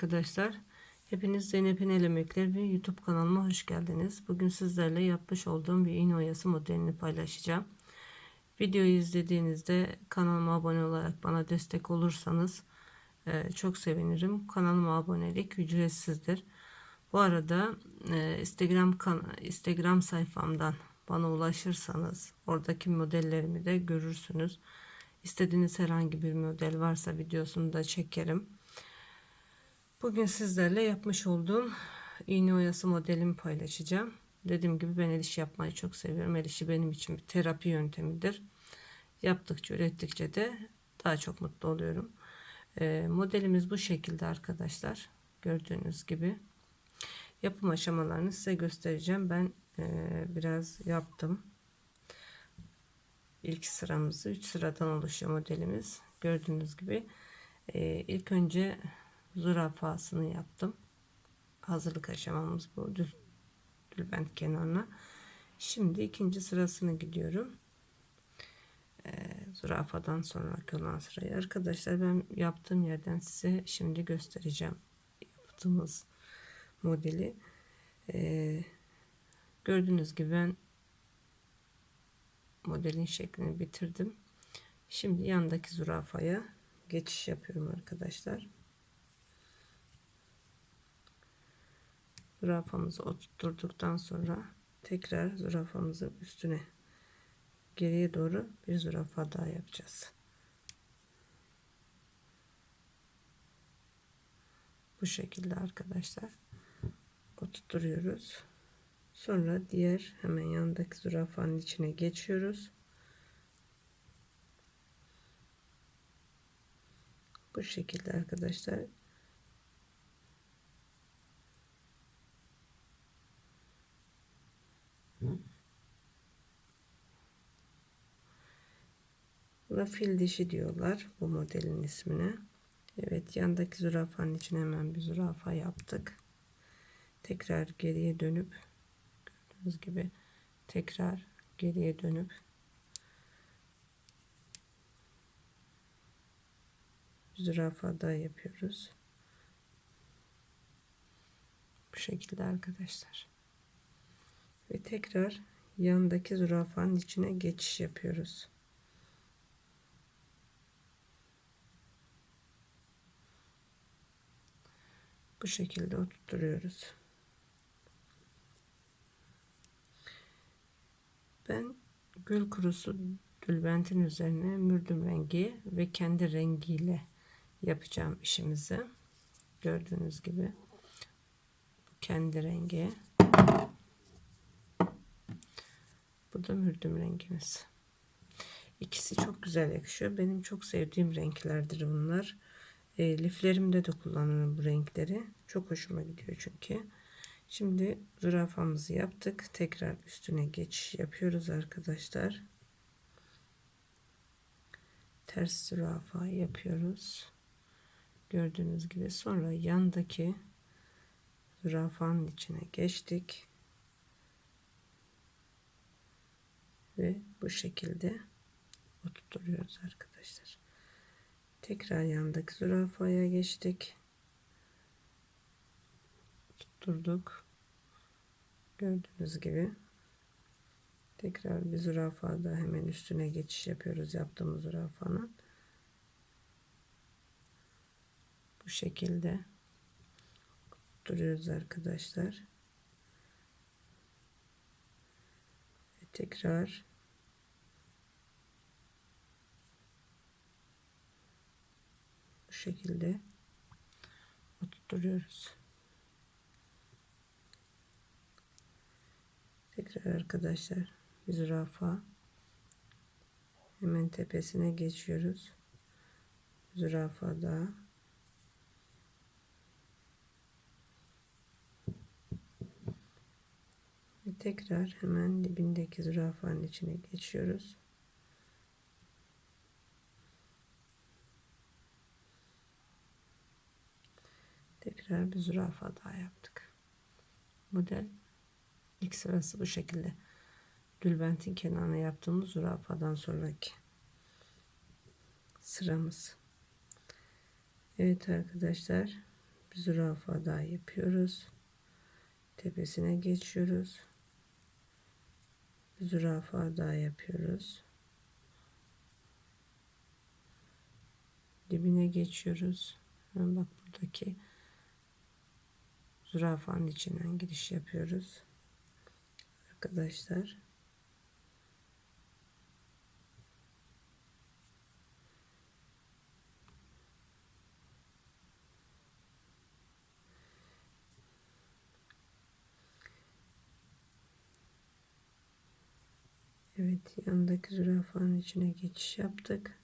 arkadaşlar. Hepiniz Zeynep'in El Emekleri ve YouTube kanalıma hoş geldiniz. Bugün sizlerle yapmış olduğum bir iğne oyası modelini paylaşacağım. Videoyu izlediğinizde kanalıma abone olarak bana destek olursanız e, çok sevinirim. Kanalıma abonelik ücretsizdir. Bu arada e, Instagram kan Instagram sayfamdan bana ulaşırsanız oradaki modellerimi de görürsünüz. İstediğiniz herhangi bir model varsa videosunu da çekerim. Bugün sizlerle yapmış olduğum iğne oyası modelimi paylaşacağım. Dediğim gibi ben el işi yapmayı çok seviyorum. El işi benim için bir terapi yöntemidir. Yaptıkça, ürettikçe de daha çok mutlu oluyorum. Ee, modelimiz bu şekilde arkadaşlar. Gördüğünüz gibi. Yapım aşamalarını size göstereceğim. Ben e, biraz yaptım. İlk sıramızı 3 sıradan oluşuyor modelimiz. Gördüğünüz gibi. E, ilk önce zürafasını yaptım. Hazırlık aşamamız bu. Dül, dülbent kenarına. Şimdi ikinci sırasını gidiyorum. Ee, zürafadan sonraki olan sırayı. Arkadaşlar ben yaptığım yerden size şimdi göstereceğim. Yaptığımız modeli. Ee, gördüğünüz gibi ben modelin şeklini bitirdim. Şimdi yandaki zürafaya geçiş yapıyorum arkadaşlar. Zürafamızı oturttuktan sonra tekrar zürafamızın üstüne geriye doğru bir zürafa daha yapacağız. Bu şekilde arkadaşlar oturtuyoruz. Sonra diğer hemen yanındaki zürafanın içine geçiyoruz. Bu şekilde arkadaşlar Buna fil dişi diyorlar bu modelin ismine. Evet yandaki zürafanın için hemen bir zürafa yaptık. Tekrar geriye dönüp gördüğünüz gibi tekrar geriye dönüp zürafa daha yapıyoruz. Bu şekilde arkadaşlar. Ve tekrar yandaki zürafanın içine geçiş yapıyoruz. Bu şekilde oturtuyoruz. Ben gül kurusu tülbentin üzerine mürdüm rengi ve kendi rengiyle yapacağım işimizi. Gördüğünüz gibi bu kendi rengi. Bu da mürdüm rengimiz. İkisi çok güzel yakışıyor. Benim çok sevdiğim renklerdir bunlar. E, liflerimde de kullanırım bu renkleri. Çok hoşuma gidiyor çünkü. Şimdi zürafamızı yaptık. Tekrar üstüne geçiş yapıyoruz arkadaşlar. Ters zürafa yapıyoruz. Gördüğünüz gibi sonra yandaki zürafanın içine geçtik. Ve bu şekilde oturtuyoruz arkadaşlar. Tekrar yandaki zürafaya geçtik. Tutturduk. Gördüğünüz gibi. Tekrar bir zürafa da hemen üstüne geçiş yapıyoruz yaptığımız zürafanın. Bu şekilde duruyoruz arkadaşlar. Ve tekrar şekilde oturtuyoruz. Tekrar arkadaşlar zürafa hemen tepesine geçiyoruz. Zürafa daha ve tekrar hemen dibindeki zürafanın içine geçiyoruz. Tekrar bir zürafa daha yaptık. Model ilk sırası bu şekilde. Dülbentin kenarına yaptığımız zürafadan sonraki sıramız. Evet arkadaşlar Bir zürafa daha yapıyoruz. Tepesine geçiyoruz. Bir zürafa daha yapıyoruz. Dibine geçiyoruz. Bak buradaki zürafanın içinden giriş yapıyoruz. Arkadaşlar. Evet yanındaki zürafanın içine geçiş yaptık.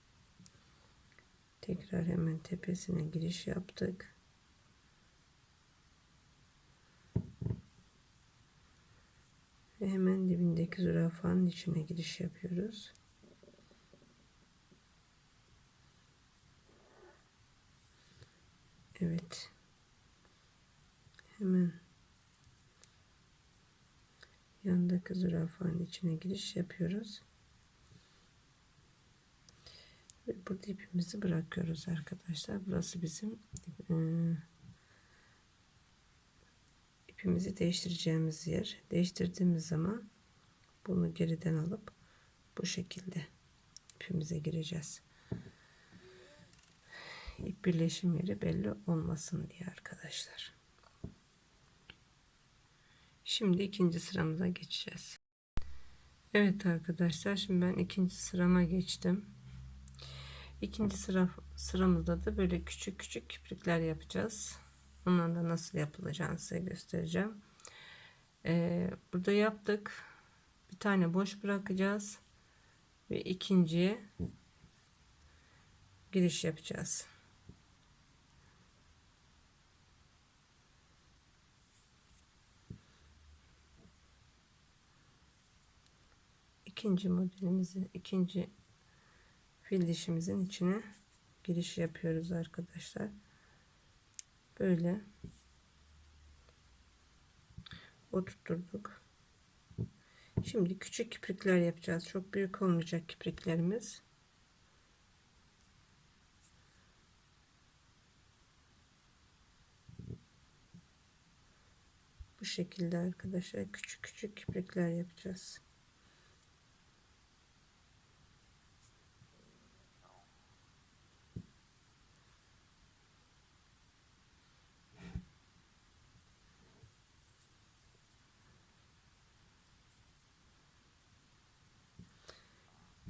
Tekrar hemen tepesine giriş yaptık. Ve dibindeki zürafanın içine giriş yapıyoruz. Evet. Hemen yanındaki zürafanın içine giriş yapıyoruz. Ve burada ipimizi bırakıyoruz arkadaşlar. Burası bizim e, ipimizi değiştireceğimiz yer. Değiştirdiğimiz zaman bunu geriden alıp bu şekilde ipimize gireceğiz. İp birleşim yeri belli olmasın diye arkadaşlar. Şimdi ikinci sıramıza geçeceğiz. Evet arkadaşlar şimdi ben ikinci sırama geçtim. İkinci sıra sıramızda da böyle küçük küçük kiprikler yapacağız. Ondan da nasıl yapılacağını size göstereceğim. Ee, burada yaptık. Bir tane boş bırakacağız. Ve ikinciye giriş yapacağız. ikinci modelimizi ikinci fil dişimizin içine giriş yapıyoruz arkadaşlar böyle oturtturduk şimdi küçük kiprikler yapacağız. Çok büyük olmayacak kipriklerimiz bu şekilde arkadaşlar küçük küçük kiprikler yapacağız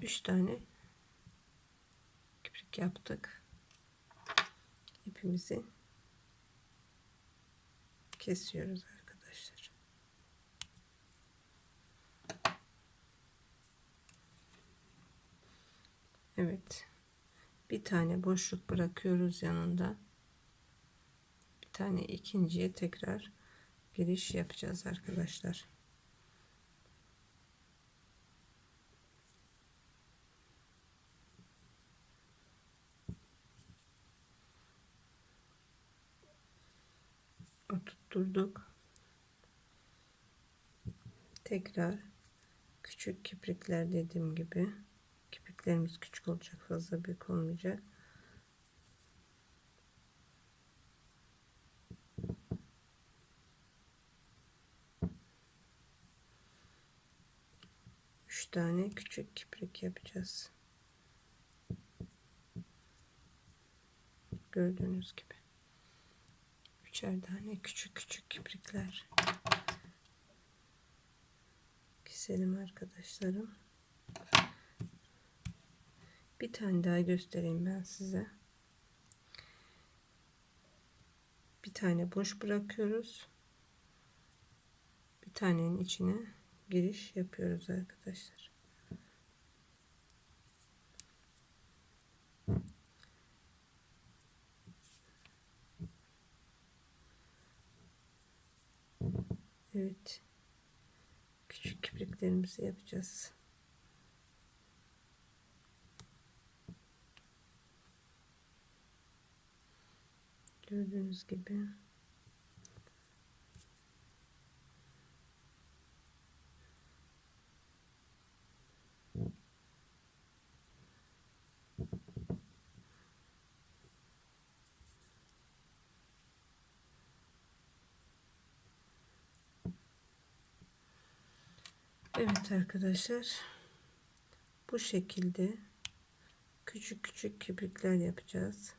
üç tane kiprik yaptık. İpimizi kesiyoruz arkadaşlar. Evet. Bir tane boşluk bırakıyoruz yanında. Bir tane ikinciye tekrar giriş yapacağız arkadaşlar. Oturtturduk. Tekrar küçük kiprikler dediğim gibi kipriklerimiz küçük olacak fazla büyük olmayacak. Üç tane küçük kiprik yapacağız. Gördüğünüz gibi üçer tane küçük küçük kiprikler keselim arkadaşlarım. Bir tane daha göstereyim ben size. Bir tane boş bırakıyoruz. Bir tanenin içine giriş yapıyoruz arkadaşlar. Evet. Küçük kipriklerimizi yapacağız. Gördüğünüz gibi. Evet arkadaşlar. Bu şekilde küçük küçük kiprikler yapacağız.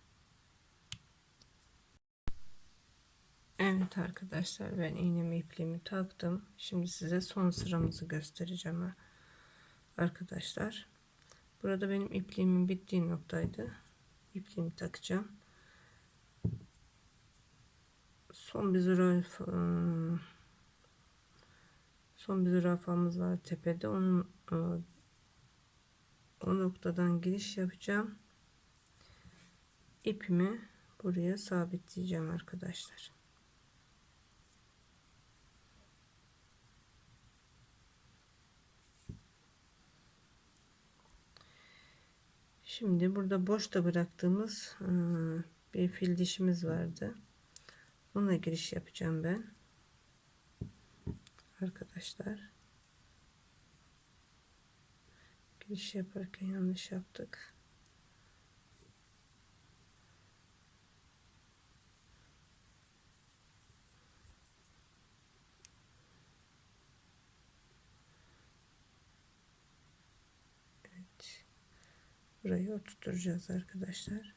Evet arkadaşlar ben iğnemi ipliğimi taktım. Şimdi size son sıramızı göstereceğim arkadaşlar. Burada benim ipliğimin bittiği noktaydı. İpliğimi takacağım. Son bir zürafa ıı, son bir zürafamız var tepede. Onun ıı, o noktadan giriş yapacağım. İpimi buraya sabitleyeceğim arkadaşlar. Şimdi burada boşta bıraktığımız ıı, bir fil dişimiz vardı. Ona giriş yapacağım ben. Arkadaşlar. Giriş yaparken yanlış yaptık. Evet. Burayı oturtacağız arkadaşlar.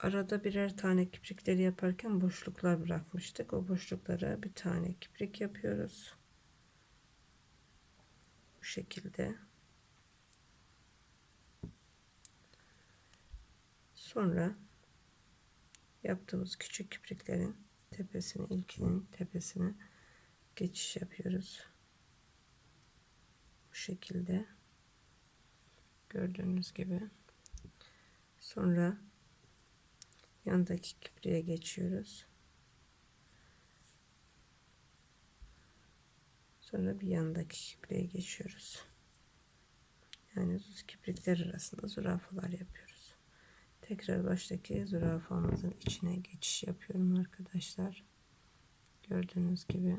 Arada birer tane kiprikleri yaparken boşluklar bırakmıştık. O boşluklara bir tane kiprik yapıyoruz. Bu şekilde. Sonra yaptığımız küçük kipriklerin tepesine, ilkinin tepesine geçiş yapıyoruz. Bu şekilde. Gördüğünüz gibi. Sonra yandaki kipriğe geçiyoruz. Sonra bir yandaki kipriğe geçiyoruz. Yani kiprikler arasında zürafalar yapıyoruz. Tekrar baştaki zürafamızın içine geçiş yapıyorum arkadaşlar. Gördüğünüz gibi.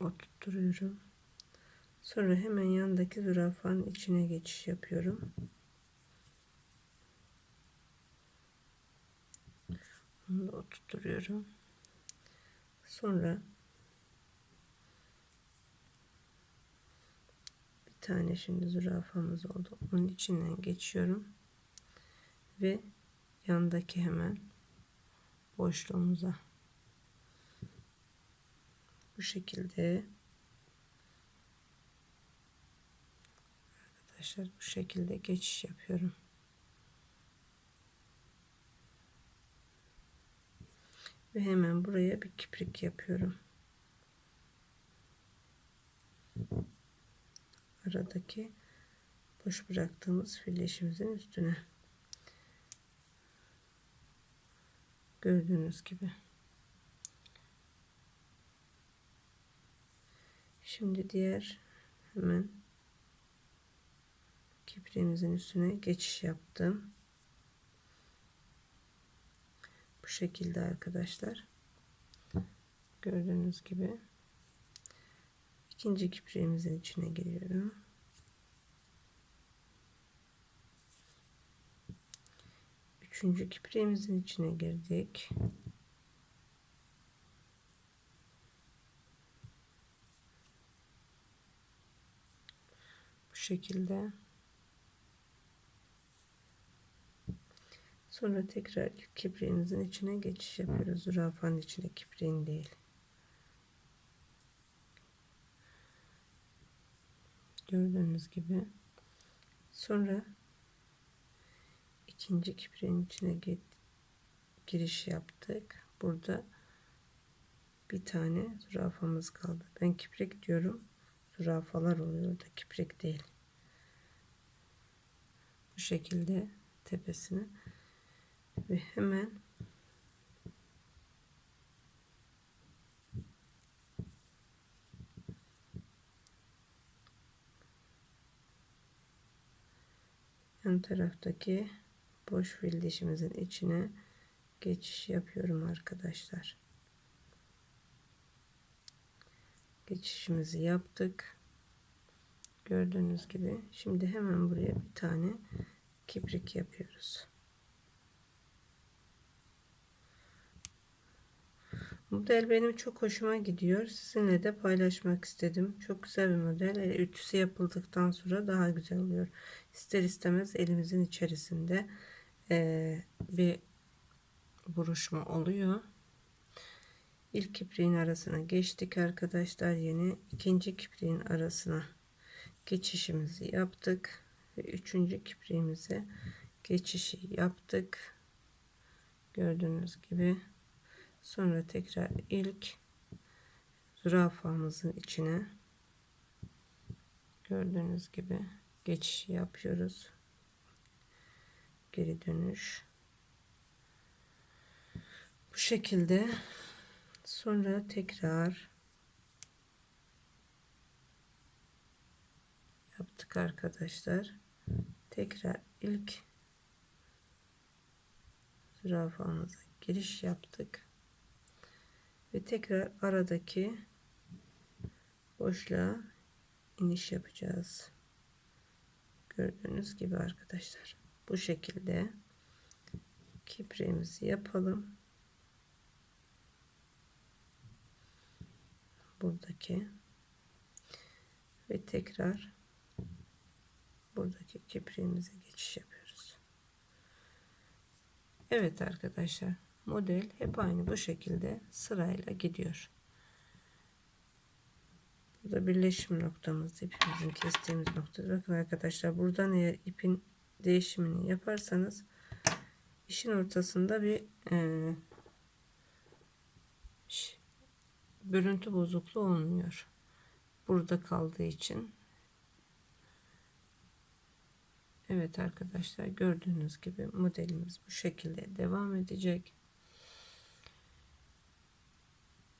Oturtuyorum. Sonra hemen yandaki zürafanın içine geçiş yapıyorum. Onu da oturtuyorum. Sonra bir tane şimdi zürafamız oldu. Onun içinden geçiyorum. Ve yandaki hemen boşluğumuza bu şekilde arkadaşlar bu şekilde geçiş yapıyorum. Ve hemen buraya bir kiprik yapıyorum. Aradaki boş bıraktığımız filleşimizin üstüne. Gördüğünüz gibi. Şimdi diğer hemen kipriğimizin üstüne geçiş yaptım. Bu şekilde arkadaşlar. Gördüğünüz gibi. ikinci kipriğimizin içine giriyorum. Üçüncü kipriğimizin içine girdik. Bu şekilde. Sonra tekrar kipriğimizin içine geçiş yapıyoruz. Zürafanın içine kipriğin değil. Gördüğünüz gibi. Sonra ikinci kipriğin içine giriş yaptık. Burada bir tane zürafamız kaldı. Ben kiprik diyorum. Zürafalar oluyor da kiprik değil. Bu şekilde tepesine ve hemen yan taraftaki boş fil dişimizin içine geçiş yapıyorum arkadaşlar. Geçişimizi yaptık. Gördüğünüz gibi. Şimdi hemen buraya bir tane kiprik yapıyoruz. Model benim çok hoşuma gidiyor. Sizinle de paylaşmak istedim. Çok güzel bir model. Ütüsü yapıldıktan sonra daha güzel oluyor. İster istemez elimizin içerisinde e, bir buruşma oluyor. İlk kipriğin arasına geçtik arkadaşlar. Yeni ikinci kipriğin arasına geçişimizi yaptık. Ve üçüncü kipriğimize geçişi yaptık. Gördüğünüz gibi. Sonra tekrar ilk zürafamızın içine gördüğünüz gibi geçiş yapıyoruz. Geri dönüş. Bu şekilde sonra tekrar yaptık arkadaşlar. Tekrar ilk zürafamıza giriş yaptık ve tekrar aradaki boşluğa iniş yapacağız. Gördüğünüz gibi arkadaşlar bu şekilde kipriğimizi yapalım. Buradaki ve tekrar buradaki kipriğimize geçiş yapıyoruz. Evet arkadaşlar model hep aynı bu şekilde sırayla gidiyor. Burada birleşim noktamız ipimizin kestiğimiz nokta. Bakın arkadaşlar buradan eğer ipin değişimini yaparsanız işin ortasında bir e, bölüntü bozukluğu olmuyor. Burada kaldığı için. Evet arkadaşlar gördüğünüz gibi modelimiz bu şekilde devam edecek.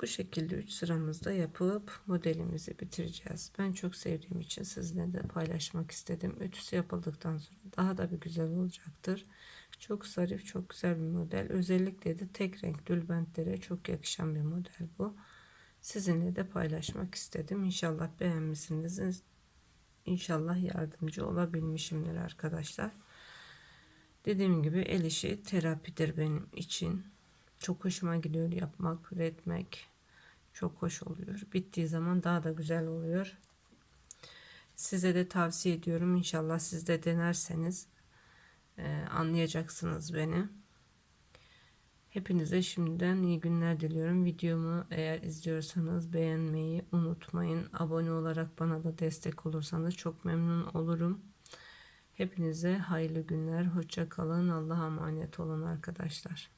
Bu şekilde 3 sıramızda yapıp modelimizi bitireceğiz. Ben çok sevdiğim için sizinle de paylaşmak istedim. Ütüsü yapıldıktan sonra daha da bir güzel olacaktır. Çok zarif, çok güzel bir model. Özellikle de tek renk tülbentlere çok yakışan bir model bu. Sizinle de paylaşmak istedim. İnşallah beğenmişsiniz. İnşallah yardımcı olabilmişimdir arkadaşlar. Dediğim gibi el işi terapidir benim için. Çok hoşuma gidiyor yapmak, üretmek. Çok hoş oluyor. Bittiği zaman daha da güzel oluyor. Size de tavsiye ediyorum. İnşallah siz de denerseniz e, anlayacaksınız beni. Hepinize şimdiden iyi günler diliyorum. Videomu eğer izliyorsanız beğenmeyi unutmayın. Abone olarak bana da destek olursanız çok memnun olurum. Hepinize hayırlı günler. Hoşça kalın. Allah'a emanet olun arkadaşlar.